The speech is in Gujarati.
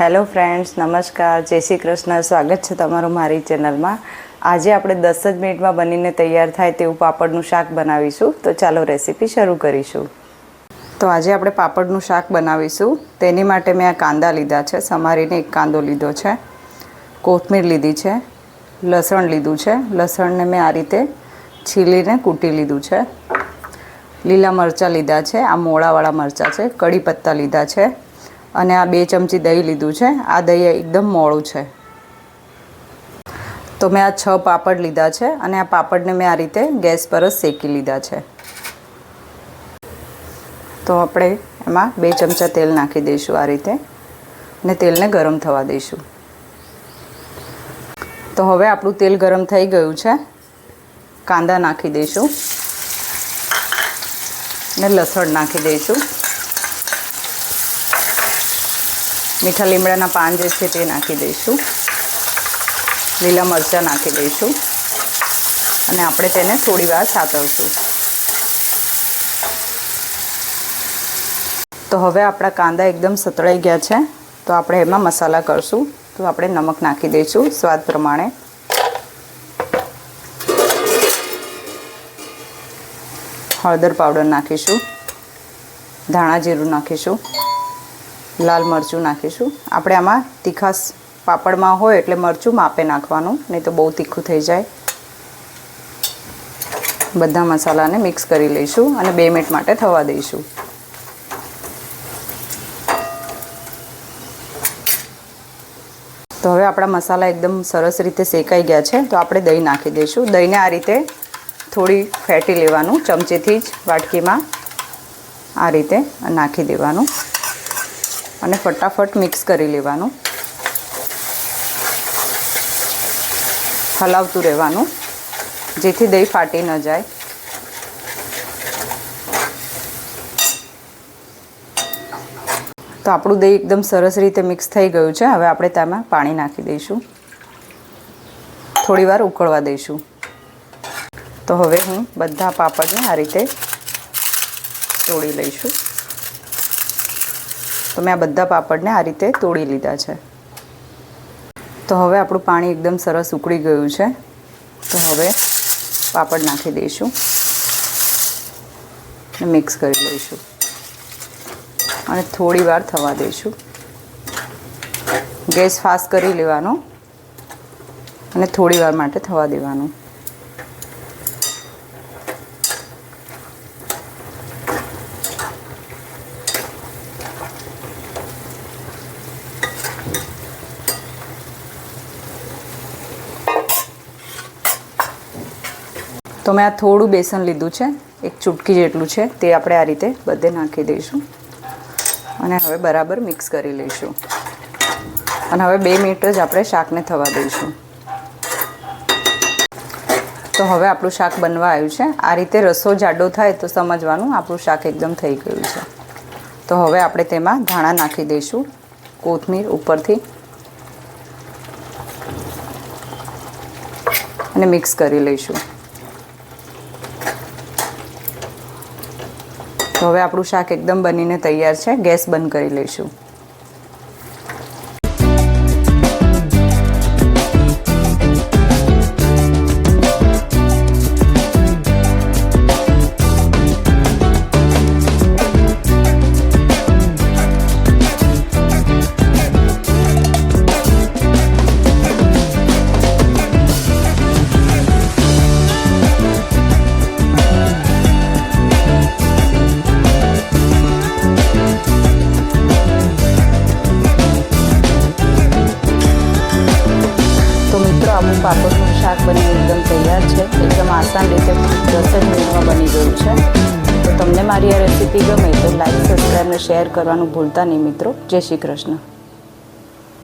હેલો ફ્રેન્ડ્સ, નમસ્કાર, જય શ્રી કૃષ્ણ. સ્વાગત છે તમારું મારી ચેનલમાં. આજે આપણે દસ જ મિનિટમાં બનીને તૈયાર થાય તેવું પાપડનું શાક બનાવીશું. તો ચાલો રેસીપી શરૂ કરીશું. તો આજે આપણે પાપડનું શાક બનાવીશું. તેની માટે મેં આ કાંદા લીધા છે. સમારીને એક કાંદો લીધો છે. કોથમીર લીધી છે. લસણ લીધું છે. લસણને મેં આ રીતે છીલીને કૂટી લીધું છે. લીલા મરચાં લીધા છે. આ મોળાવાળા મરચાં છે. કડી પત્તા લીધા છે. અને આ બે ચમચી દહીં લીધું છે. આ દહીં એકદમ મોળું છે. તો મેં આ છ પાપડ લીધા છે અને આ પાપડને મેં આ રીતે ગેસ પર જ શેકી લીધા છે. તો આપણે એમાં બે ચમચા તેલ નાખી દઈશું આ રીતે અને તેલને ગરમ થવા દઈશું. તો હવે આપણું તેલ ગરમ થઈ ગયું છે. કાંદા નાખી દઈશું. ને લસણ નાખી દઈશું. મીઠા લીમડાના પાન જે છે તે નાખી દઈશું. લીલા મરચાં નાખી દઈશું. અને આપણે તેને થોડી વાર સાતવશું તો હવે આપણા કાંદા એકદમ સતળાઈ ગયા છે. તો આપણે એમાં મસાલા કરશું. તો આપણે નમક નાખી દઈશું સ્વાદ પ્રમાણે. હળદર પાવડર નાખીશું. ધાણા જીરું નાખીશું. લાલ મરચું નાખીશું. આપણે આમાં તીખાસ પાપડમાં હોય એટલે મરચું માપે નાખવાનું, નહીં તો બહુ તીખું થઈ જાય. બધા મસાલાને મિક્સ કરી લઈશું અને બે મિનિટ માટે થવા દઈશું. તો હવે આપણા મસાલા એકદમ સરસ રીતે શેકાઈ ગયા છે, તો આપણે દહીં નાખી દઈશું. દહીંને આ રીતે થોડી ફેટી લેવાનું, ચમચીથી જ વાટકીમાં આ રીતે નાખી દેવાનું. અને ફટાફટ મિક્સ કરી લેવાનું. હલાવતું રહેવાનું. જેથી દહીં ફાટી ન જાય. તો આપણું દહીં એકદમ સરસ રીતે મિક્સ થઈ ગયું છે. હવે આપણે તેમાં પાણી નાખી દઈશું. થોડીવાર ઉકળવા દઈશું. તો હવે હું બધા પાપડને આ રીતે તોડી લઈશું. તો મેં આ બધા પાપડને આ રીતે તોડી લીધા છે. તો હવે આપણું પાણી એકદમ સરસ ઉકળી ગયું છે. તો હવે પાપડ નાખી દઈશું. મિક્સ કરી લઈશું. અને થોડી વાર થવા દઈશું. ગેસ ફાસ્ટ કરી લેવાનો. અને થોડી વાર માટે થવા દેવાનું. તો મેં આ થોડું બેસન લીધું છે, એક ચૂટકી જેટલું છે, તે આપણે આ રીતે બધે નાખી દઈશું. અને હવે બરાબર મિક્સ કરી લઈશું. અને હવે બે મિનિટ જ આપણે શાકને થવા દઈશું. તો હવે આપણું શાક બનવા આવ્યું છે. આ રીતે રસો જાડો થાય તો સમજવાનું આપણું શાક એકદમ થઈ ગયું છે. તો હવે આપણે તેમાં ધાણા નાખી દઈશું, કોથમીર ઉપરથી. અને મિક્સ કરી લઈશું. તો હવે આપણું શાક એકદમ બનીને તૈયાર છે. ગેસ બંધ કરી લઈશું. પાપડનું બની એકદમ તૈયાર છે. એકદમ આસાન રીતે દસ જ મિનિટમાં બની ગયું છે. તો તમને મારી આ રેસીપી ગમે તો લાઈક સબસ્ક્રાઈબ અને શેર કરવાનું ભૂલતા નહીં મિત્રો. જય શ્રી કૃષ્ણ.